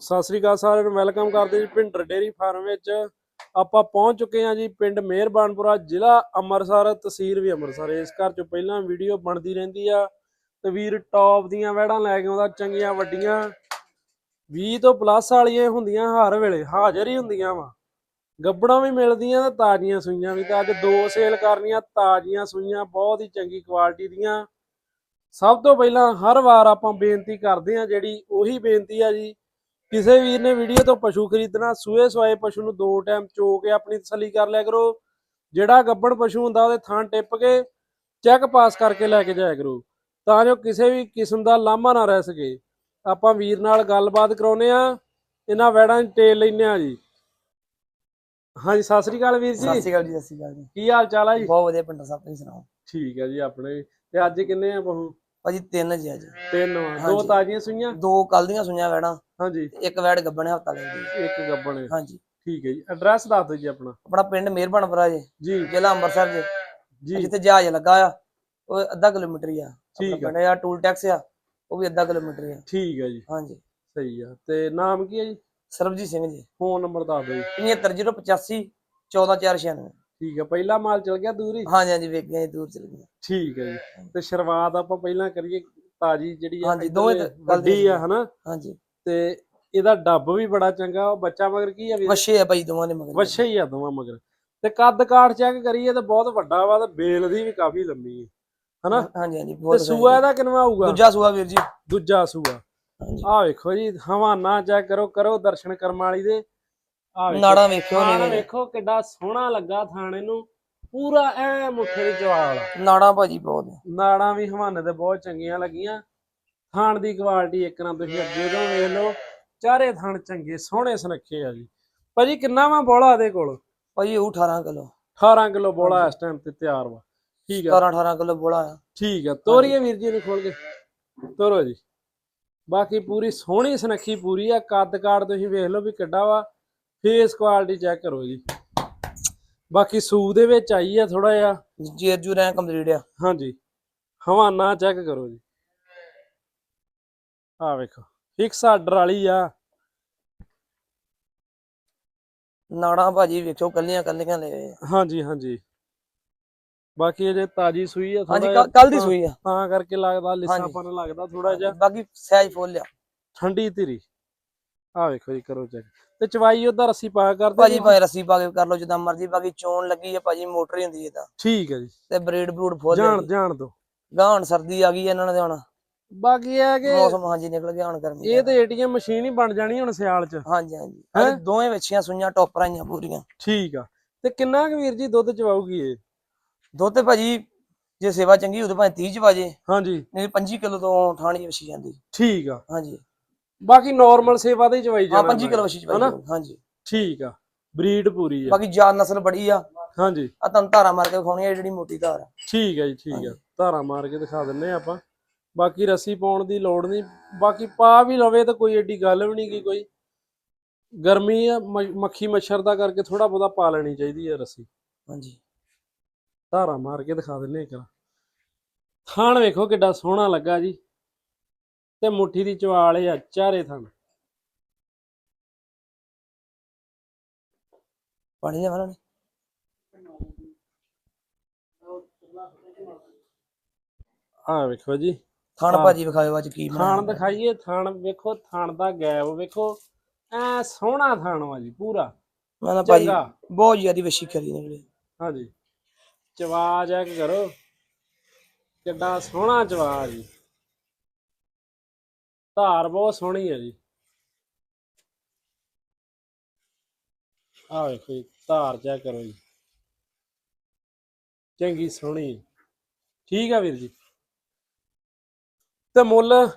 ਸਤਿ ਸ੍ਰੀ ਅਕਾਲ ਸਾਰਿਆਂ ਨੂੰ ਵੈਲਕਮ ਕਰਦੇ ਜੀ ਭਿੰਡਰ ਡੇਰੀ ਫਾਰਮ ਵਿੱਚ। ਆਪਾਂ ਪਹੁੰਚ ਚੁੱਕੇ ਹਾਂ ਜੀ ਪਿੰਡ ਮਿਹਰਬਾਨਪੁਰਾ, ਜ਼ਿਲ੍ਹਾ ਅੰਮ੍ਰਿਤਸਰ, ਤਹਿਸੀਲ ਵੀ ਅੰਮ੍ਰਿਤਸਰ। ਇਸ ਘਰ ਚੋਂ ਪਹਿਲਾਂ ਵੀਡੀਓ ਬਣਦੀ ਰਹਿੰਦੀ ਆ ਤੇ ਵੀਰ ਟੌਪ ਦੀਆਂ ਵੈੜਾਂ ਲੈ ਕੇ ਆਉਂਦਾ, ਚੰਗੀਆਂ ਵੱਡੀਆਂ। 20 ਤੋਂ ਪਲੱਸ ਵਾਲੀਆਂ ਹੁੰਦੀਆਂ ਹਰ ਵੇਲੇ, ਹਾਜ਼ਰ ਹੀ ਹੁੰਦੀਆਂ ਵਾ। ਗੱਬੜਾਂ ਵੀ ਮਿਲਦੀਆਂ ਤੇ ਤਾਜ਼ੀਆਂ ਸੂਈਆਂ ਵੀ, ਤਾਂ ਅੱਜ ਦੋ ਸੇਲ ਕਰਨੀਆਂ, ਤਾਜ਼ੀਆਂ ਸੂਈਆਂ, ਬਹੁਤ ਹੀ ਚੰਗੀ ਕੁਆਲਿਟੀ ਦੀਆਂ। ਸਭ ਤੋਂ ਪਹਿਲਾਂ ਹਰ ਵਾਰ ਆਪਾਂ ਬੇਨਤੀ ਕਰਦੇ ਹਾਂ, ਜਿਹੜੀ ਉਹੀ ਬੇਨਤੀ ਆ ਜੀ ਕਿਸੇ ਵੀਰ ਨੇ ਵੀਡੀਓ ਤੋਂ ਪਸ਼ੂ ਖਰੀਦਣਾ ਸੂਏ ਸਵਾਏ ਪਸ਼ੂ ਨੂੰ ਦੋ ਟਾਈਮ ਚੋ ਕੇ ਆਪਣੀ ਤਸੱਲੀ ਕਰ ਲਿਆ ਕਰੋ। ਜਿਹੜਾ ਗੱਬੜ ਪਸ਼ੂ ਹੁੰਦਾ ਉਹਦੇ ਥਾਂ ਟਿੱਪ ਕੇ ਚੈੱਕ ਪਾਸ ਕਰਕੇ ਲੈ ਕੇ ਜਾਇਆ ਕਰੋ। ਤਾਂ ਜੋ ਕਿਸੇ ਵੀ ਕਿਸਮ ਦਾ ਲਾਮਾ ਨਾ ਰਹਿ ਸਕੇ। ਆਪਾਂ ਵੀਰ ਨਾਲ ਗੱਲਬਾਤ ਕਰਾਉਨੇ ਆ ਇਹਨਾਂ ਵੈੜਾਂ ਦੀ ਟੇਲ ਲੈਨੇ ਆ ਜੀ। ਹਾਂਜੀ ਸਤਿ ਸ੍ਰੀ ਅਕਾਲ ਵੀਰ ਸਤਿ ਜੀ ਸ਼੍ਰੀ ਅਕਾਲ ਜੀ ਸਤਿ ਸ਼੍ਰੀ ਅਕਾਲ ਜੀ। ਕੀ ਹਾਲ ਚਾਲ ਆ ਜੀ? ਬਹੁਤ ਵਧੀਆ ਪਿੰਡਰ ਸਾਹਿਬ ਤੁਸੀਂ ਸੁਣਾਓ? ਠੀਕ ਹੈ ਜੀ ਆਪਣੇ। ਤੇ ਅੱਜ ਕਿੰਨੇ ਆ ਪਸ਼ੂ? ਭਾਜੀ ਤਿੰਨ ਜੀ ਅੱਜ। ਤਿੰਨ ਵਾ ਦੋ ਹਾਂਜੀ। ਤਾਜ਼ੀਆਂ ਸੂਈਆਂ? ਦੋ ਕੱਲ ਦੀਆਂ ਸੁਈਆਂ ਵੈੜਾਂ। ਹਾਂਜੀ। ਤੇ ਇੱਕ ਵੈੜ ਗੱਬਣ ਹਫਤਾ ਲੱਗਦੀ ਇੱਕ ਗੱਬਣ। ਹੈ। ਹਾਂਜੀ। ਠੀਕ ਹੈ ਜੀ। ਐਡਰੈਸ ਦੱਸ ਦਿਓ ਜੀ ਆਪਣਾ। ਆਪਣਾ ਪਿੰਡ ਮਿਹਰਬਾਨਪੁਰਾ ਜੀ। ਜੀ। ਜ਼ਿਲ੍ਹਾ ਅੰਮ੍ਰਿਤਸਰ ਜੀ। ਜੀ। ਜਿੱਥੇ ਜਹਾਜ਼ ਲੱਗਾ ਆ ਉਹ ਅੱਧਾ ਕਿਲੋਮੀਟਰ ਹੀ ਆ। ਠੀਕ ਆ। ਆ ਟੂਲ ਟੈਕਸ ਆ ਉਹ ਵੀ ਅੱਧਾ ਕਿਲੋਮੀਟਰ ਹੀ ਆ। ਠੀਕ ਹੈ ਜੀ। ਹਾਂਜੀ। ਸਹੀ ਆ। ਤੇ ਨਾਮ ਕੀ ਹੈ ਜੀ? ਸਰਬਜੀਤ ਸਿੰਘ ਜੀ। ਫੋਨ ਨੰਬਰ ਦੱਸ ਦਿਓ ਜੀ। 75085 14496 ਠੀਕ ਹੈ ਪਹਿਲਾ ਮਾਲ ਚਲ ਗਿਆ ਦੂਰ ਹੀ? ਹਾਂਜੀ ਹਾਂਜੀ ਵੇਖ ਗਏ ਦੂਰ ਚਲ ਗਏ ਠੀਕ ਹੈ ਜੀ। ਤੇ ਸ਼ੁਰੂਆਤ ਆਪਾਂ ਪਹਿਲਾਂ ਕਰੀਏ ਤਾਜੀ ਜਿਹੜੀ ਆ ਹਾਂਜੀ, ਦੋਵੇਂ ਵੱਡੀ ਆ ਹਨਾ? ਹਾਂਜੀ। ਤੇ ਇਹਦਾ ਡੱਬ ਵੀ ਬੜਾ ਚੰਗਾ ਉਹ ਬੱਚਾ ਮਗਰ ਕੀ ਆ ਵੀ ਵਛੇ ਆ ਭਾਈ ਦੋਵਾਂ ਦੇ ਮਗਰ। ਵੱਛੇ ਹੀ ਆ ਦੋਵਾਂ ਮਗਰ। ਤੇ ਕੱਦ ਕਾਠ ਚੈੱਕ ਕਰੀਏ ਤੇ ਬਹੁਤ ਵੱਡਾ ਵਾ ਤੇ ਬੇਲ ਦੀ ਵੀ ਕਾਫੀ ਲੰਮੀ ਹੈ ਹਨਾ? ਹਾਂਜੀ ਹਾਂਜੀ ਤੇ ਬਹੁਤ ਸੂਆ ਇਹਦਾ ਕਿੰਨਾ ਹੋਊਗਾ ਦੂਜਾ ਸੂਆ ਵੀਰ ਜੀ। ਦੂਜਾ ਸੂਆ। ਹਾਂਜੀ। ਆਹ ਵੇਖੋ ਜੀ ਹਵਾਨਾ ਚੈੱਕ ਕਰੋ ਕਰੋ ਦਰਸ਼ਨ ਕਰਮ ਵਾਲੀ ਦੇ। ਆਹ ਵੇਖੋ। ਨਾੜਾਂ ਵੇਖਿਓ ਥਾਣ ਨੇ ਵੇਖੋ ਕਿੱਡਾ ਸੋਹਣਾ ਲੱਗਾ ਥਾਣ ਇਹਨੂੰ। ਪੂਰਾ ਐ ਮੁੱਠੇ ਦੀ ਜਵਾਲ ਨਾੜਾਂ ਭਾਜੀ ਬਹੁਤ ਨੇ। ਨਾੜਾਂ ਵੀ ਹਵਾਨੇ ਤੇ ਬਹੁਤ ਚੰਗੀਆਂ ਲੱਗੀਆਂ। ਥਾਣ ਦੀ ਕੁਆਲਿਟੀ ਇੱਕ ਨਾ ਤੁਸੀਂ ਅੱਗੇ ਤੋਂ ਵੇਖ ਲਓ। ਚਾਰੇ ਥਾਣ ਚੰਗੇ ਸੋਹਣੇ ਸੁਨੱਖੇ ਆ ਜੀ। ਭਾਜੀ ਕਿੰਨਾ ਵਾ ਬੋਲਾ ਇਹਦੇ ਕੋਲ? ਭਾਜੀ ਉਹ 18 ਕਿਲੋ। 18 ਕਿਲੋ ਬੋਲਾ ਇਸ ਟਾਈਮ ਤੇ ਤਿਆਰ ਵਾ। ਠੀਕ ਆ। 17 18 ਕਿਲੋ ਬੋਲਾ ਆ। ਠੀਕ ਆ। ਤੋਰੀਏ ਵੀਰ ਜੀ ਨੂੰ ਖੋਲ ਕੇ। ਤੋਰੋ ਜੀ। ਬਾਕੀ ਪੂਰੀ ਸੋਹਣੀ ਸੁਨੱਖੀ ਪੂਰੀ ਆ। ਕੱਦ ਕਾੜ ਤੁਸੀਂ ਵੇਖ ਲਓ ਵੀ ਕਿੱਡਾ ਵਾ। ਫੇਸ ਕੁਆਲਿਟੀ ਚੈੱਕ ਕਰੋ ਜੀ। ਬਾਕੀ ਸੂ ਦੇ ਵਿੱਚ ਆਈ ਆ ਥੋੜਾ ਜਿਹਾ। ਜੇਰ ਜੂ ਰੈਂ ਕੰਪਲੀਟ ਆ। ਹਾਂਜੀ। ਹਵਾਨਾ ਚੈੱਕ ਕਰੋ ਜੀ। ਆ ਵੇਖੋ ਫਿਕਸ ਆਰਡਰ ਵਾਲੀ ਆ। ਨਾੜਾਂ ਭਾਜੀ ਵੇਖੋ ਕੱਲੀਆਂ ਕੱਲੀਆਂ ਲੈ ਆਏ। ਹਾਂਜੀ ਹਾਂਜੀ। ਬਾਕੀ ਅਜੇ ਤਾਜੀ ਸੂਈ ਆ ਹਾਂਜੀ ਕੱਲ ਦੀ ਸੂਈ ਆ। ਤਾਂ ਕਰਕੇ ਲੱਗਦਾ ਹਾਂਜੀ। ਲਿੱਸਾਪਨ ਲੱਗਦਾ ਥੋੜਾ ਜਿਹਾ। ਬਾਕੀ ਸਹਿਜ ਫੁੱਲ ਆ। ਠੰਡੀ ਧੀਰੀ। ਆ ਵੇਖੋ ਜੀ ਕਰੋ ਚੈੱਕ ਤੇ ਚਵਾਈ ਉਹਦਾ ਰੱਸੀ ਪਾ ਕਰਦੇ ਭਾਜੀ? ਭਾਵੇਂ ਰੱਸੀ ਪਾ ਕੇ ਕਰ ਲਓ ਜਿੱਦਾਂ ਮਰਜ਼ੀ ਬਾਕੀ ਚੋਣ ਲੱਗੀ ਆ ਭਾਜੀ ਮੋਟਰ ਹੀ ਹੁੰਦੀ ਹੈ ਤਾਂ। ਠੀਕ ਹੈ ਜੀ। ਤੇ ਬਰੀਡ ਬਰੂਡ ਫੁੱਲ ਜਾਣ ਜਾਣ ਦੋ। ਗਾਹਣ ਸਰਦੀ ਆ ਗਈ ਇਹਨਾਂ ਦੇ ਹੁਣ। ਬਾਕੀ ਇਹ ਹੈ ਕਿ ਮੌਸਮ ਹਾਂਜੀ ਨਿਕਲ ਗਿਆ ਹੁਣ ਗਰਮੀ ਇਹ। ਤੇ ਏਟੀਐਮ ਮਸ਼ੀਨ ਹੀ ਬਣ ਜਾਣੀ ਹੁਣ ਸਿਆਲ ਚ। ਹਾਂਜੀ ਹਾਂਜੀ। ਹੈਂ? ਦੋਵੇਂ ਵਿੱਚੀਆਂ ਸੂਈਆਂ ਟੋਪਰਾਂ ਆਈਆਂ ਪੂਰੀਆਂ। ਠੀਕ ਆ। ਤੇ ਕਿੰਨਾ ਕੁ ਵੀਰ ਜੀ ਦੁੱਧ ਚਵਾਊਗੀ ਇਹ? ਦੁੱਧ ਤੇ ਭਾਜੀ ਜੇ ਸੇਵਾ ਚੰਗੀ ਹੋਵੇ ਭਾਵੇਂ 30 ਚ ਵਾਜੇ ਹਾਂਜੀ। ਨਹੀਂ 25 ਕਿਲੋ ਤੋਂ ਠਾਣੀ ਵਛੀ ਜਾਂਦੀ। ਠੀਕ ਆ। ਹਾਂਜੀ। ਬਾਕੀ ਨਾਰਮਲ ਸੇਵਾ ਹੀ ਚਵਾਈ ਹਾਂ ਜਾਣਾ 25 ਕਿਲੋ ਚ ਹਨਾ? ਹਾਂਜੀ। ਠੀਕ ਆ ਬਰੀਡ ਪੂਰੀ ਆ। ਬਾਕੀ ਜਾਨ ਨਸਲ ਬੜੀ ਆ। ਹਾਂਜੀ। ਆ ਤੁਹਾਨੂੰ ਧਾਰਾ ਮਾਰ ਕੇ ਵਿਖਾਉਣੀ ਆ ਜਿਹੜੀ ਮੋਟੀ ਧਾਰ ਆ। ਠੀਕ ਹੈ ਜੀ ਠੀਕ ਆ। ਧਾਰਾ ਮਾਰ ਕੇ ਦਿਖਾ ਦਿੰਨੇ ਆ ਆਪਾਂ। ਬਾਕੀ ਰੱਸੀ ਪਾਉਣ ਦੀ ਲੋੜ ਨਹੀਂ। ਬਾਕੀ ਪਾ ਵੀ ਲਵੇ ਤਾਂ ਕੋਈ ਏਡੀ ਗੱਲ ਵੀ ਨਹੀਂ ਗੀ ਕੋਈ ਗਰਮੀ ਆ ਮ- ਮੱਖੀ ਮੱਛਰ ਦਾ ਕਰਕੇ ਥੋੜਾ ਬਹੁਤਾ ਪਾ ਲੈਣੀ ਚਾਹੀਦੀ ਹੈ ਰੱਸੀ। ਹਾਂਜੀ। ਧਾਰਾ ਮਾਰ ਕੇ ਦਿਖਾ ਦਿੰਨੇ ਇੱਕ ਥਾਣ ਵੇਖੋ ਕਿੱਡਾ ਸੋਹਣਾ ਲੱਗਾ ਜੀ। ਤੇ ਮੁੱਠੀ ਦੀ ਚਵਾਲ ਆ ਚਾਰੇ ਥਣ। ਪਾਣੀ ਲਿਆਵਾਂ ਨੇ ਆ ਵੇਖੋ ਜੀ। ਥਣ। ਭਾਜੀ ਵਿਖਾਇਓ ਅੱਜ ਕੀ ਥਾਣ ਬਣਾਇਆ ਦਿਖਾਈਏ ਥਾਣ ਵੇਖੋ ਥਾਣ ਦਾ ਗੈਪ ਵੇਖੋ। ਐ ਸੋਹਣਾ ਥਾਣ ਵਾ ਜੀ ਪੂਰਾ। ਮੈਂ ਨਾ ਭਾਜੀ ਚੰਗਾ। ਬਹੁਤ ਜ਼ਿਆਦੀ ਵਛੀ ਖਰੀ ਨਿਕਲੀ। ਹਾਂਜੀ। ਚਵਾ ਚੈੱਕ ਕਰੋ। ਕਿੱਡਾ ਸੋਹਣਾ ਚਵਾ ਜੀ ਧਾਰ ਬਹੁਤ ਸੋਹਣੀ ਹੈ ਜੀ। ਆਹ ਵੇਖੋ ਜੀ ਧਾਰ ਚੈੱਕ ਕਰੋ ਜੀ। ਚੰਗੀ ਸੋਹਣੀ ਠੀਕ ਆ ਵੀਰ ਜੀ। ਤੇ ਮੁੱਲ?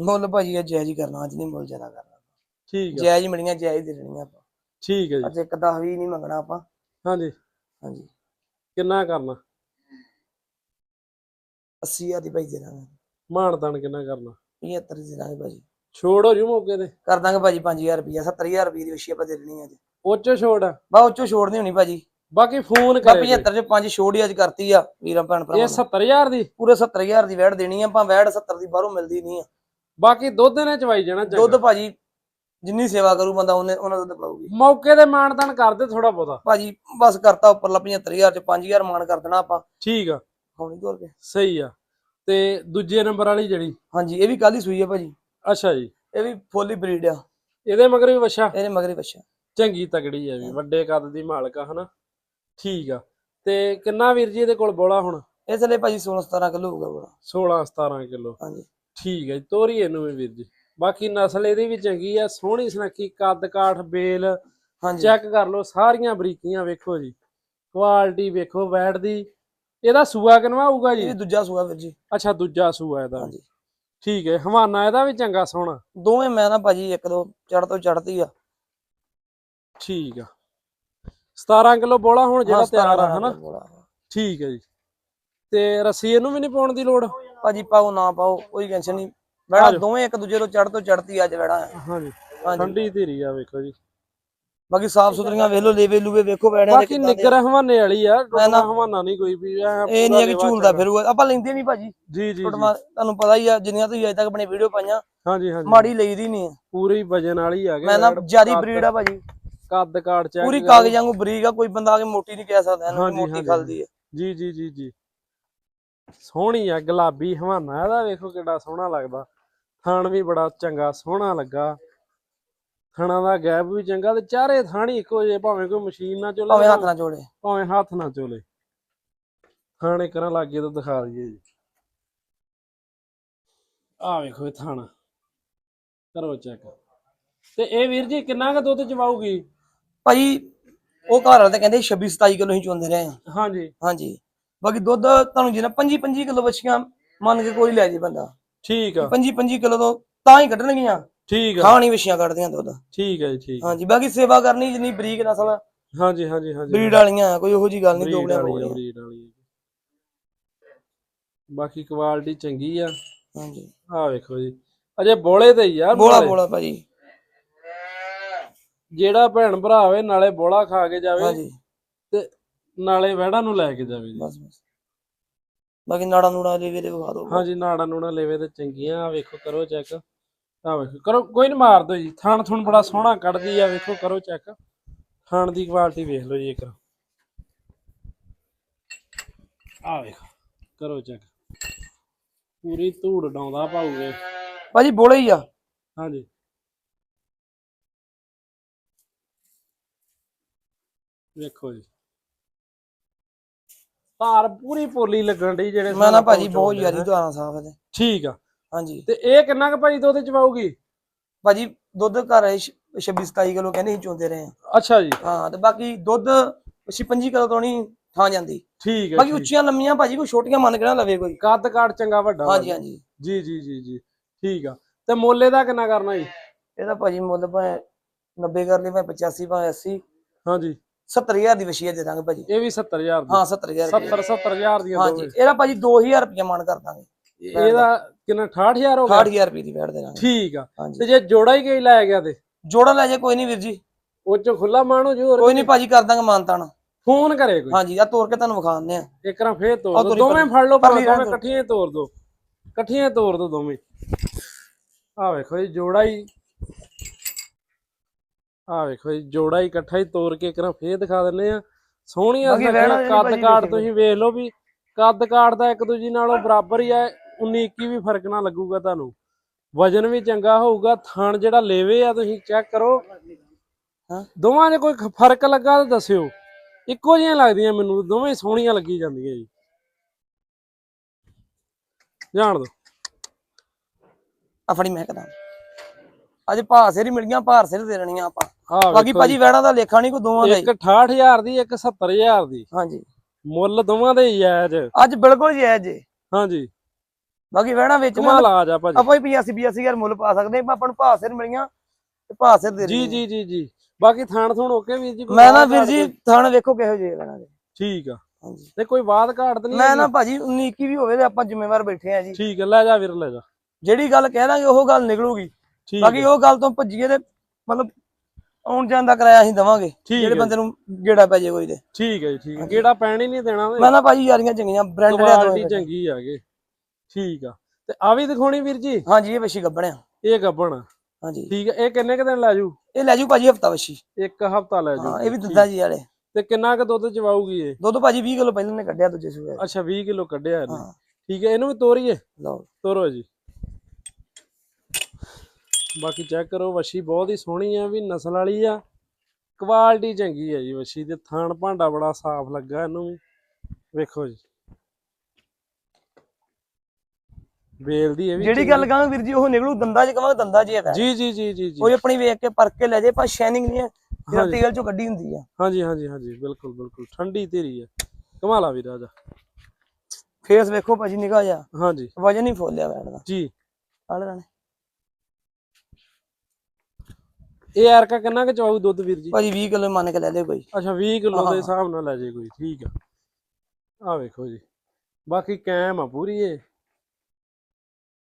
ਮੁੱਲ ਭਾਜੀ ਇਹ ਜਾਇਜ਼ ਹੀ ਕਰਨਾ ਅੱਜ ਨਹੀਂ ਮੁੱਲ ਜ਼ਿਆਦਾ ਕਰਨਾ। ਠੀਕ ਆ। ਜਾਇਜ਼ ਮਿਲੀਆਂ ਜਾਇਜ਼ ਹੀ ਦੇਣੀਆਂ ਆਪਾਂ। ਠੀਕ ਹੈ ਜੀ। ਅੱਜ ਇੱਕ 10 ਵੀ ਨਹੀਂ ਮੰਗਣਾ ਆਪਾਂ। ਹਾਂਜੀ। ਹਾਂਜੀ। ਕਿੰਨਾ ਕਰਨਾ? 80000 ਦੀ ਭਾਈ ਦੇ ਦਾਂਗੇ। ਮਾਨਦਾਨ ਕਿੰਨਾ ਕਰਨਾ? 75 ਦੀ ਦੇ ਦਾਂਗੇ ਭਾਜੀ। ਛੋੜ ਹੋ ਜੂ ਮੌਕੇ ਤੇ? ਕਰ ਦਾਂਗੇ ਭਾਜੀ 5000 ਰੁਪਿਆ 70000 ਰੁਪਏ ਦੀ ਵਛੀ ਆਪਾਂ ਦੇ ਦੇਣੀ ਅੱਜ। ਉੱਚ ਛੋੜ। ਬਾ ਉੱਚੋਂ ਛੋੜ ਨਹੀਂ ਹੋਣੀ ਭਾਜੀ। ਬਾਕੀ ਫੋਨ ਕਰੇ 75 ਚ 5 ਛੋੜ ਹੀ ਅੱਜ ਕਰਤੀ ਆ ਵੀਰਾਂ ਭੈਣ ਇਹ ਭਰਾਵਾਂ ਨੂੰ। 70000 ਦੀ? ਪੂਰੇ 70000 ਦੀ ਵੈੜ ਦੇਣੀ ਆ ਆਪਾਂ ਵੈੜ 70 ਦੀ ਬਾਹਰੋਂ ਮਿਲਦੀ ਨਹੀਂ ਆ। ਬਾਕੀ ਦੁੱਧ ਨੇ ਚਵਾਈ ਜਾਣਾ। ਦੁੱਧ ਭਾਜੀ ਜਿੰਨੀ ਸੇਵਾ ਕਰੂ ਬੰਦਾ ਉਹਨੇ ਉਹਨਾਂ ਦਾ ਪਾਊਗੀ। ਮੌਕੇ ਤੇ ਮਾਨਤਾਨ ਕਰਦੇ ਥੋੜਾ ਬਹੁਤਾ। ਭਾਜੀ ਬਸ ਕਰਤਾ ਉੱਪਰਲਾ 75000 ਚ 5000 ਮਾਨ ਕਰ ਦੇਣਾ ਆਪਾਂ। ਠੀਕ ਆ। ਹੌਣੀ ਤੋਰ ਕੇ। ਸਹੀ ਆ। ਤੇ ਦੂਜੇ ਨੰਬਰ ਵਾਲੀ ਜਿਹੜੀ? ਹਾਂਜੀ ਇਹ ਵੀ ਕੱਲ ਹੀ ਸੂਈ ਹੈ ਭਾਜੀ? ਅੱਛਾ ਜੀ। ਇਹ ਵੀ ਫੁੱਲੀ ਬਰੀਡ ਆ। ਇਹਦੇ ਮਗਰ ਵੀ ਵਛਾ? ਇਹਨੇ ਮਗਰੀ ਬੱਚਾ ਚੰਗੀ ਤਗੜੀ ਆ ਵੀ ਵੱਡੇ ਕੱਦ ਦੀ ਮਾਲਕ ਆ ਹਨਾ? ਠੀਕ ਆ। ਤੇ ਕਿੰਨਾ ਵੀਰ ਜੀ ਇਹਦੇ ਕੋਲ ਬੋਲਾ ਹੁਣ? ਇਹ ਥਲੇ ਭਾਜੀ 16 17 ਕਿਲੋ ਹੋਊਗਾ ਬੜਾ 16 17 ਕਿਲੋ। ਹਾਂਜੀ। ਠੀਕ ਹੈ ਤੋਰੀ ਇਹਨੂੰ ਵੀ ਵੀਰ ਜੀ। ਬਾਕੀ ਨਸਲ ਇਹਦੀ ਵੀ ਚੰਗੀ ਆ ਸੋਹਣੀ ਸੁਨੱਖੀ ਕੱਦ ਕਾਠ ਬੇਲ। ਹਾਂਜੀ। ਚੈੱਕ ਕਰ ਲਓ ਸਾਰੀਆਂ ਬਰੀਕੀਆਂ ਵੇਖੋ ਜੀ। ਕੁਆਲਿਟੀ ਵੇਖੋ ਵੈਟ ਦੀ। ਇਹਦਾ ਸੂਆ ਕਿਨਵਾ ਹੋਊਗਾ ਇਹ ਜੀ? ਵੀ ਦੂਜਾ ਸੂਆ ਵੀਰ ਜੀ। ਅੱਛਾ ਦੂਜਾ ਸੂਆ ਇਹਦਾ। ਹਾਂਜੀ। ਠੀਕ ਹੈ ਹਵਾਨਾ ਇਹਦਾ ਵੀ ਚੰਗਾ ਸੋਹਣਾ? ਦੋਵੇਂ ਮੈਂ ਨਾ ਭਾਜੀ ਇੱਕ ਦੋ ਚੜ ਤੋਂ ਚੜਦੀ ਆ। ਠੀਕ ਆ। 17 ਕਿਲੋ ਬੋਲਾ ਹੁਣ ਜਿਹੜਾ ਤਿਆਰ ਆ 17 ਹਨਾ। ਠੀਕ ਹੈ ਜੀ। ਤੇ ਰੱਸੀ ਇਹਨੂੰ ਵੀ ਨਹੀਂ ਪਾਉਣ ਦੀ ਲੋੜ? ਭਾਜੀ ਪਾਓ ਨਾ ਪਾਓ ਕੋਈ ਟੈਨਸ਼ਨ ਨਹੀਂ। ਜਾਓ। ਦੋਵੇਂ ਇੱਕ ਦੂਜੇ ਤੋਂ ਚੜ ਤੋਂ ਚੜਦੀ ਅੱਜ ਹਾਂਜੀ। ਹਾਂਜੀ। ਠੰਡੀ ਧੀਰੀ ਆ ਵੇਖੋ ਜੀ। ਬਾਕੀ ਸਾਫ਼ ਸੁਥਰੀਆਂ ਵੇਖ ਲਓ ਲੇਵੇ ਲੂਵੇ ਵੇਖੋ ਬੈੜਿਆਂ ਦੇ ਬਾਕੀ ਕਿੱਦਾਂ ਦੇ। ਨਿੱਗਰ ਹਵਾਨੇ ਵਾਲੀ ਆ ਟੁੱਟਣਾ ਨਾ- ਹਵਾਨਾ ਨਹੀਂ ਕੋਈ ਵੀ ਐਂ ਇਹ ਨਹੀਂ ਹੈ ਕਿ ਝੂਲਦਾ। ਫਿਰੂਗਾ। ਆਪਾਂ ਲੈਂਦੇ ਨਹੀਂ ਭਾਜੀ। ਜੀ ਜੀ ਟੁੱਟਵਾ ਤੁਹਾਨੂੰ ਪਤਾ ਹੀ ਆ ਜਿੰਨੀਆਂ ਤੁਸੀਂ ਅਜੇ ਤੱਕ ਆਪਣੀ ਵੀਡੀਓ ਪਾਈਆਂ ਹਾਂਜੀ ਹਾਂਜੀ। ਮਾੜੀ ਲਈਦੀ ਨਹੀਂ ਆ ਪੂਰੀ ਵਜਨ ਵਾਲੀ ਆ ਗਈ ਮੈਂ ਨਾ ਜਿਆਦੀ ਬਰੀਡ ਆ ਭਾਜੀ। ਕੱਦ ਕਾੜ ਚੈੱਕ ਪੂਰੀ ਕਾਗਜ਼ ਵਾਂਗੂ ਬਰੀਕ ਆ ਕੋਈ ਬੰਦਾ ਆ ਕੇ ਮੋਟੀ ਨਹੀਂ ਕਹਿ ਸਕਦਾ ਇਹਨੂੰ ਕਿ ਹਾਂਜੀ, ਮੋਟੀ ਹਾਂਜੀ, ਖਲਦੀ ਆ ਜੀ ਜੀ ਜੀ ਜੀ। ਸੋਹਣੀ ਆ ਗੁਲਾਬੀ ਹਵਾਨਾ। ਇਹਦਾ ਵੇਖੋ ਕਿੱਡਾ ਸੋਹਣਾ ਲੱਗਦਾ। ਥਣ ਵੀ ਬੜਾ ਚੰਗਾ ਸੋਹਣਾ ਲੱਗਾ। ਥਣਾ ਦਾ ਗੈਪ ਵੀ ਚੰਗਾ ਤੇ ਚਾਰੇ ਥਣ ਇੱਕੋ ਜਿਹੇ ਭਾਵੇਂ ਕੋਈ ਮਸ਼ੀਨ ਨਾਲ ਚੋਲੇ ਭਾਵੇਂ ਹੱਥ ਨਾਲ ਜੋੜੇ। ਭਾਵੇਂ ਹੱਥ ਨਾਲ ਚੋਲੇ। ਥਣ ਨਾਲ ਲਾਗੇ ਤੋਂ ਦਿਖਾ ਦਈਏ ਜੀ। ਆ ਵੇਖੋ ਇਹ ਥਣ। ਕਰੋ ਚੈੱਕ। ਤੇ ਇਹ ਵੀਰ ਜੀ ਕਿੰਨਾ ਕੁ ਦੁੱਧ ਚਵਾਊਗੀ? ਭਾਈ ਉਹ ਘਰ ਵਾਲੇ ਤਾਂ ਕਹਿੰਦੇ 26 27 ਕਿਲੋ ਹੀ ਚੁੰਦੇ ਰਹੇ। ਆ ਹਾਂਜੀ। ਹਾਂਜੀ। ਬਾਕੀ ਦੁੱਧ ਤੁਹਾਨੂੰ ਜਿੰਨਾ 25 25 ਕਿਲੋ ਬੱਚੀਆਂ ਮੰਨ ਕੇ ਕੋਈ ਲੈ ਜੇ ਬੰਦਾ। ਠੀਕ ਆ। 25 25 ਕਿਲੋ ਤੋਂ ਤਾਂ ਹੀ ਕੱਢਣਗੀਆਂ। ਠੀਕ ਆ। ਖਾਣੀ ਵਿਸ਼ੀਆਂ ਕੱਢਦੀਆਂ ਦੁੱਧ। ਠੀਕ ਹੈ ਜੀ ਠੀਕ ਹਾਂਜੀ ਬਾਕੀ ਸੇਵਾ ਕਰਨੀ ਜਿੰਨੀ ਬਰੀਕ ਨਸਲ ਹਾਂਜੀ ਹਾਂਜੀ ਹਾਂਜੀ। ਬਰੀਡ ਵਾਲੀਆਂ ਆ, ਕੋਈ ਉਹੋ ਜੀ ਗੱਲ ਨਹੀਂ ਆ, ਬੋਗਲੇ ਬਰੀਡ ਵਾਲੀ ਆ। ਬਾਕੀ ਕੁਆਲਿਟੀ ਚੰਗੀ ਆ। ਹਾਂਜੀ। ਆ ਵੇਖੋ ਜੀ। ਅਜੇ ਬੋਲੇ ਤੇ ਯਾਰ ਬੋਲਾ। ਬੋਲਾ ਭਾਜੀ। ਜਿਹੜਾ ਭੈਣ ਭਰਾ ਹੋਵੇ ਨਾਲੇ ਬੋਲਾ ਖਾ ਕੇ ਜਾਵੇ ਹਾਂਜੀ। ਤੇ ਨਾਲੇ ਵਹਿੜਾ ਨੂੰ ਲੈ ਕੇ ਜਾਵੇ ਜੀ। ਬਸ ਬਸ। ਬਾਕੀ ਨਾੜਾ ਨੂੜਾ ਦੇ ਵੀਰੇ ਵਿਖਾ ਦਿਓ। ਹਾਂਜੀ ਨਾੜਾ ਨੂੜਾ ਲੈਵੇ ਤੇ ਚੰਗੀਆਂ ਆ। ਵੇਖੋ ਕਰੋ ਚੈੱਕ। ਆ ਵੇਖੋ। ਕਰੋ ਕੋਈ ਨਹੀਂ ਮਾਰ ਦੋ ਜੀ। ਥਣ ਥੁਣ ਬੜਾ ਸੋਹਣਾ ਕੱਢਦੀ ਆ ਵੇਖੋ ਕਰੋ ਚੈੱਕ ਥਣ ਦੀ ਕੁਆਲਿਟੀ ਵੇਖ ਲਓ ਜੀ ਇੱਕ। ਆ ਵੇਖੋ ਕਰੋ ਚੈੱਕ ਪੂਰੀ ਧੂੜ ਡਾਉਂਦਾ ਭਾਊਗੇ ਭਾਜੀ ਬੋਲੇ ਹੀ ਆ। ਹਾਂਜੀ। ਵੇਖੋ ਜੀ। ਧਾਰ ਪੂਰੀ ਪੋਲੀ ਲੱਗਣ ਦੀ ਜਿਹੜੇ ਮੈਂ ਨਾ ਭਾਜੀ ਬਹੁਤ ਯਾਰੀ। ਦੁਆਰਾ ਸਾਫ਼ ਹੈ ਠੀਕ ਆ। ਹਾਂਜੀ। ਤੇ ਇਹ ਕਿੰਨਾ ਕੁ ਭਾਜੀ ਦੁੱਧ ਚਵਾਊਗੀ ਭਾਜੀ ਦੁੱਧ ਘਰ ਆਏ 26 27 ਕਿਲੋ ਕਹਿੰਦੇ ਸੀ ਚੋਂਦੇ ਰਹੇ ਅੱਛਾ ਜੀ। ਹਾਂ ਤੇ ਬਾਕੀ ਦੁੱਧ 25 ਕਿਲੋ ਤੋਂ ਨਹੀਂ ਥਾਂ ਜਾਂਦੀ। ਠੀਕ ਹੈ ਬਾਕੀ। ਉੱਚੀਆਂ ਲੰਮੀਆਂ ਭਾਜੀ ਕੋਈ ਛੋਟੀਆਂ ਮੰਨ ਕੇ ਨਾ ਲਵੇ ਕੋਈ। ਕੱਦ ਕਾਠ ਚੰਗਾ ਵੱਡਾ ਹਾਂਜੀ। ਹਾਂਜੀ। ਜੀ ਜੀ ਜੀ ਜੀ। ਠੀਕ ਆ। ਤੇ ਮੋਲੇ ਦਾ ਕਿੰਨਾ ਕਰਨਾ ਜੀ? ਇਹਦਾ ਭਾਜੀ ਮੁੱਲ ਭਾਵੇਂ 90 ਕਰ ਲਈ ਭਾਵੇਂ 85 ਭਾਵੇਂ 80 ਹਾਂਜੀ। 70000 ਦੀ ਵਸ਼ੀਆ ਦੇ ਦਾਂਗੇ ਭਾਜੀ। ਇਹ ਵੀ 70000 ਦੀ। ਹਾਂ 70000 ਰੁਪਏ 70 70000 ਦੀਆਂ ਹਾਂਜੀ। ਇਹਦਾ ਭਾਜੀ 2000 ਰੁਪਏ ਮਾਨ ਕਰ ਦਾਂਗੇ। ਇਹਦਾ ਕਿੰਨਾ 68000 ਹੋ ਗਿਆ? 60000 ਰੁਪਏ ਦੀ ਬੈਠ ਦੇ ਦਾਂਗੇ। ਠੀਕ ਆ। ਹਾਂਜੀ। ਤੇ ਜੇ ਜੋੜਾ ਹੀ ਕੋਈ ਲੈ ਗਿਆ ਤੇ? ਜੋੜਾ ਲੈ ਜੇ ਕੋਈ ਨਹੀਂ ਵੀਰ ਜੀ। ਉਹ ਚ ਖੁੱਲਾ ਮਾਣ ਹੋ ਜੂ ਹੋਰ ਕੋਈ ਨਹੀਂ ਭਾਜੀ ਕਰ ਦਾਂਗੇ ਮਾਨਤਾਨ ਫੋਨ ਕਰੇ ਕੋਈ? ਹਾਂਜੀ ਆ ਤੋੜ ਕੇ ਤੁਹਾਨੂੰ ਵਿਖਾਉਂਦੇ ਆ ਇੱਕ ਰਾਂ ਫੇਰ ਤੋੜ ਦੋ ਦੋਵੇਂ ਫੜ ਲਓ ਰਹਿਣ ਦੋਵੇਂ। ਇਕੱਠੀਆਂ ਹੀ ਤੋੜ ਦੋ। ਇਕੱਠੀਆਂ ਹੀ ਤੋੜ ਦੋ ਦੋਵੇਂ। ਆ ਵੇਖੋ ਜੀ ਜੋੜਾ ਹੀ। ਆ ਵੇਖੋ ਜੀ ਜੋੜਾ ਹੀ ਇਕੱਠਾ ਹੀ ਤੋੜ ਕੇ ਇੱਕ ਰਾਂ ਫੇਰ ਦਿਖਾ ਦਿੰਨੇ ਆ ਸੋਹਣੀਆਂ ਬਾਕੀ ਕੱਦ ਭਾਜੀ ਕਾਠ ਤੁਸੀਂ ਵੇਖ ਲਓ ਵੀ ਕੱਦ ਕਾਠ ਦਾ ਇੱਕ ਦੂਜੀ ਨਾਲੋਂ ਬਰਾਬਰ ਹੀ ਆ। 19 21 ਵੀ ਫ਼ਰਕ ਨਾ ਲੱਗੂਗਾ ਤੁਹਾਨੂੰ। ਵਜਨ ਵੀ ਚੰਗਾ ਹੋਊਗਾ ਥਣ ਜਿਹੜਾ ਲੇਵੇ ਆ ਤੁਸੀਂ ਚੈੱਕ ਕਰੋ। ਹਾਂ? ਦੋਵਾਂ 'ਚ ਕੋਈ ਫ਼ਰਕ ਲੱਗਾ ਤਾਂ ਦੱਸਿਓ। ਇੱਕੋ ਜਿਹੀਆਂ ਲੱਗਦੀਆਂ ਮੈਨੂੰ ਦੋਵੇਂ ਸੋਹਣੀਆਂ ਲੱਗੀ ਜਾਂਦੀਆਂ ਜੀ। ਜਾਣ ਦੋ ਆ ਫੜੀ ਮੈਂ ਕਦਾਂ? ਅੱਜ ਭਾਅ ਸਿਰ ਹੀ ਮਿਲ ਗਈਆਂ ਭਾਰ ਸਿਰ ਦੇ ਦੇਣੀਆਂ ਆਪਾਂ। ਹਾਂ ਬਾਕੀ ਭਾਜੀ ਵੈੜਾਂ ਦਾ ਲੇਖਾ ਨਹੀਂ ਕੋ ਦੋਵਾਂ ਦਾ ਇੱਕ 68000 ਦੀ ਇੱਕ 70000 ਦੀ। ਹਾਂਜੀ। ਮੁੱਲ ਦੋਵਾਂ ਦੇ ਹੀ ਆ ਅੱਜ। ਬਿਲਕੁਲ ਜੀ ਹੈ ਜੀ ਹਾਂਜੀ। ਬਾਕੀ ਵੈੜਾਂ ਵਿੱਚ ਕਮਾਲ ਆ ਜਾ ਭਾਜੀ। ਆਪਾਂ ਹੀ 85 82000 ਮੁੱਲ ਪਾ ਸਕਦੇ ਹਾਂ ਆਪਾਂ ਨੂੰ ਭਾਅ ਸਿਰ ਮਿਲੀਆਂ ਤੇ ਭਾਅ ਸਿਰ ਦੇ ਜੀ। ਜੀ ਜੀ ਜੀ। ਬਾਕੀ ਥਾਣ ਥੂਣ ਓਕੇ ਵੀਰ ਜੀ ਮੈਂ ਨਾ ਵੀਰ ਜੀ ਥਾਣ ਵੇਖੋ ਕਿਹੋ ਜਿਹੇ ਦੇ। ਠੀਕ ਆ। ਤੇ ਕੋਈ ਬਾਤ ਘਾਟ ਤਾਂ ਨਹੀਂ ਮੈਂ? ਨਾ ਭਾਜੀ 19 21 ਵੀ ਹੋਵੇ ਤੇ ਆਪਾਂ ਜ਼ਿੰਮੇਵਾਰ ਬੈਠੇ ਆ ਜੀ। ਠੀਕ ਹੈ ਲੈ ਜਾ ਵੀਰ ਲੈ ਜਾ। ਜਿਹੜੀ ਗੱਲ ਕਹਿ ਦਾਂਗੇ ਉਹ ਗੱਲ ਨਿਕਲੂਗੀ। ਬਾਕੀ ਉਹ ਗੱਲ ਤੋਂ ਭੱਜੀਏ ਤੇ ਮਤਲਬ ਆਉਣ ਜਾਣ ਦਾ ਕਿਰਾਇਆ ਅਸੀਂ ਦਵਾਂਗੇ ਜਿਹੜੇ ਬੰਦੇ ਨੂੰ ਗੇੜਾ ਪੈ ਜੇ ਕੋਈ ਤੇ। ਠੀਕ ਹੈ ਜੀ ਠੀਕ ਹੈ ਕਿਹੜਾ ਪੈਣ ਹੀ ਨਹੀਂ ਦੇਣਾ ਮੈਂ ਨਾ ਭਾਜੀ ਯਾਰੀਆਂ ਚੰਗੀਆਂ ਬ੍ਰਾਂਡਡ ਆ ਚੰਗੀ ਆਗੇ ਠੀਕ ਆ। ਤੇ ਆ ਵੀ ਦਿਖਾਉਣੀ ਵੀਰ ਜੀ? ਹਾਂਜੀ ਇਹ ਵਸ਼ੀ ਗੱਬਣਿਆ ਇਹ ਗੱਬਣ। ਹਾਂਜੀ। ਠੀਕ ਹੈ ਇਹ ਕਿੰਨੇ ਕੁ ਦਿਨ ਲੈ ਜੂ? ਇਹ ਲੈ ਜੂ ਭਾਜੀ ਹਫਤਾ ਵਛੀ ਇੱਕ ਹਫਤਾ ਲੈ ਜੂ। ਹਾਂ ਇਹ ਵੀ ਦਿੱਤਾ ਜੀ ਵਾਲੇ। ਤੇ ਕਿੰਨਾ ਕੁ ਦੁੱਧ ਚਵਾਊਗੀ ਇਹ? ਦੁੱਧ ਭਾਜੀ 20 ਕਿਲੋ ਪਹਿਲਾਂ ਨੇ ਕੱਢਿਆ ਦੂਜੇ ਸੂਏ। ਅੱਛਾ 20 ਕਿਲੋ ਕੱਢਿਆ ਇਹਨੇ। ਠੀਕ ਹੈ ਇਹਨੂੰ ਵੀ ਤੋਰੀਏ? ਲਓ। ਤੋਰੋ ਜੀ। ਬਾਕੀ ਚੈੱਕ ਕਰੋ ਵਸ਼ੀ ਬਹੁਤ ਹੀ ਸੋਹਣੀ ਆ ਵੀ ਨਸਲ ਵਾਲੀ ਆ। ਕੁਆਲਿਟੀ ਚੰਗੀ ਆ ਜੀ ਵਸ਼ੀ ਤੇ ਥਾਣ ਭਾਂਡਾ ਬੜਾ ਸਾਫ਼ ਲੱਗਾ ਇਹਨੂੰ ਵੀ। ਵੇਖੋ ਜੀ। ਵੇਲ ਦੀ ਇਹ ਵੀ ਜਿਹੜੀ ਗੱਲ ਕਹਾਂ ਵੀਰ ਜੀ ਉਹ ਨਿਕਲੂ ਦੰਦਾ ਚ ਕਹਾਂ ਦੰਦਾ ਚ ਹੈ ਜੀ ਜੀ ਜੀ ਜੀ ਜੀ। ਕੋਈ ਆਪਣੀ ਵੇਖ ਕੇ ਪਰਖ ਕੇ ਲੈ ਜੇ ਪਰ ਸ਼ਾਈਨਿੰਗ ਨਹੀਂ ਹੈ ਜਿਹੜਾ। ਤੇਲ ਚੋਂ ਕੱਢੀ ਹੁੰਦੀ ਆ। ਹਾਂਜੀ ਹਾਂਜੀ ਹਾਂਜੀ ਬਿਲਕੁਲ ਬਿਲਕੁਲ। ਠੰਡੀ ਧੀਰੀ ਆ। ਕਮਾਲਾ ਵੀ ਰਾਜਾ ਫੇਸ ਵੇਖੋ ਭਾਜੀ ਨਿਕਾ ਜਾ ਹਾਂਜੀ। ਵਜਨ ਹੀ ਫੋਲਿਆ ਬੈਠਦਾ ਜੀ। ਆਲੇ ਰਾਣੇ ਇਹ ਐਰਕਾ ਕਿੰਨਾ ਕੁ ਚਵਾਊ ਦੁੱਧ ਵੀਰ ਜੀ? ਭਾਜੀ 20 ਕਿਲੋ ਮੰਨ ਕੇ ਲੈ ਲਿਓ ਕੋਈ। ਅੱਛਾ 20 ਕਿਲੋ ਦੇ। ਹਿਸਾਬ ਨਾਲ ਲੈ ਜੇ ਕੋਈ ਠੀਕ ਆ। ਆ ਵੇਖੋ ਜੀ। ਬਾਕੀ ਕੈਮ ਆ ਪੂਰੀ ਇਹ।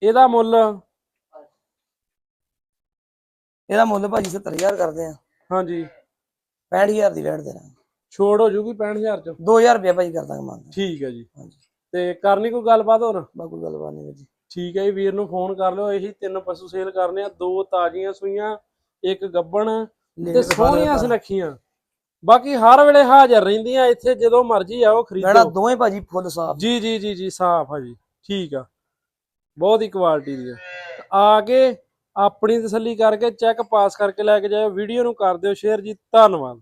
ਇਹਦਾ ਮੁੱਲ? ਇਹਦਾ ਮੁੱਲ ਭਾਜੀ 70000 ਕਰਦੇ ਆ। ਹਾਂਜੀ। 65000 ਦੀ ਵੈਟ ਦੇਣਾ ਛੋੜ ਹੋ ਜੂਗੀ 65000 ਚ? 2000 ਰੁਪਏ ਭਾਜੀ ਕਰ ਦਾਂਗੇ ਮੰਨ ਠੀਕ ਹੈ ਜੀ। ਹਾਂਜੀ। ਤੇ ਕਰਨੀ ਕੋਈ ਗੱਲਬਾਤ ਹੋਰ? ਬਾਕੀ ਗੱਲਬਾਤ ਨਹੀਂ ਵੀਰ ਜੀ ਠੀਕ ਹੈ ਜੀ ਵੀਰ ਨੂੰ ਫੋਨ ਕਰ ਲਿਓ। ਇਹੀ ਤਿੰਨ ਪਸ਼ੂ ਸੇਲ ਕਰਨੇ ਆ। ਦੋ ਤਾਜ਼ੀਆਂ ਸੂਈਆਂ ਇੱਕ ਗੱਬਣ ਤੇ ਸੋਹਣੀਆਂ ਸੁਨੱਖੀਆਂ। ਬਾਕੀ ਹਰ ਵੇਲੇ ਹਾਜ਼ਰ ਰਹਿੰਦੀਆਂ ਇੱਥੇ ਜਦੋਂ ਮਰਜ਼ੀ ਆਓ ਖਰੀਦੋ। ਦੋਵੇਂ ਭਾਜੀ ਫੁੱਲ ਸਾਫ਼। ਜੀ ਜੀ ਜੀ ਜੀ ਸਾਫ਼ ਆ ਜੀ। ਠੀਕ ਆ। ਬਹੁਤ ਹੀ ਕੁਆਲਿਟੀ ਦੀ ਆ ਆ ਕੇ ਆਪਣੀ ਤਸੱਲੀ ਕਰਕੇ ਚੈੱਕ ਪਾਸ ਕਰਕੇ ਲੈ ਕੇ ਜਾਇਓ ਵੀਡੀਓ ਨੂੰ ਕਰ ਦਿਓ ਸ਼ੇਅਰ ਜੀ, ਧੰਨਵਾਦ।